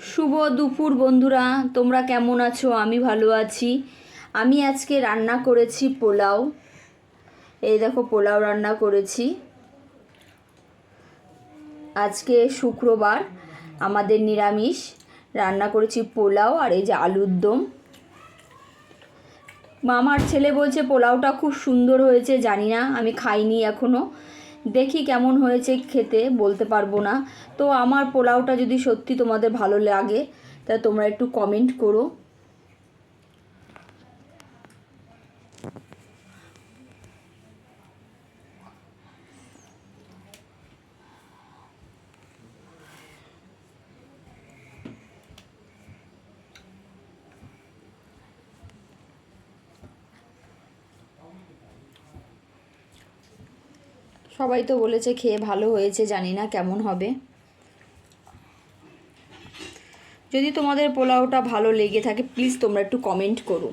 শুভ দুপুর, বন্ধুরা। তোমরা কেমন আছো? আমি ভালো আছি। আমি আজকে রান্না করেছি পোলাও। এই দেখো, পোলাও রান্না করেছি। আজকে শুক্রবার, আমাদের নিরামিষ। রান্না করেছি পোলাও আর এই যে আলুর দম। মামার ছেলে বলছে, পোলাওটা খুব সুন্দর হয়েছে, জানি না, আমি খাইনি এখনও দেখি কেমন হয়েছে খেতে, বলতে পারব না। তো আমার পোলাওটা যদি সত্যি তোমাদের ভালো লাগে, তা তোমরা একটু কমেন্ট করো। সবাই তো বলেছে খেয়ে ভালো হয়েছে, জানি না কেমন হবে। যদি তোমাদের পোলাওটা ভালো লেগে থাকে প্লিজ তোমরা একটু কমেন্ট করো।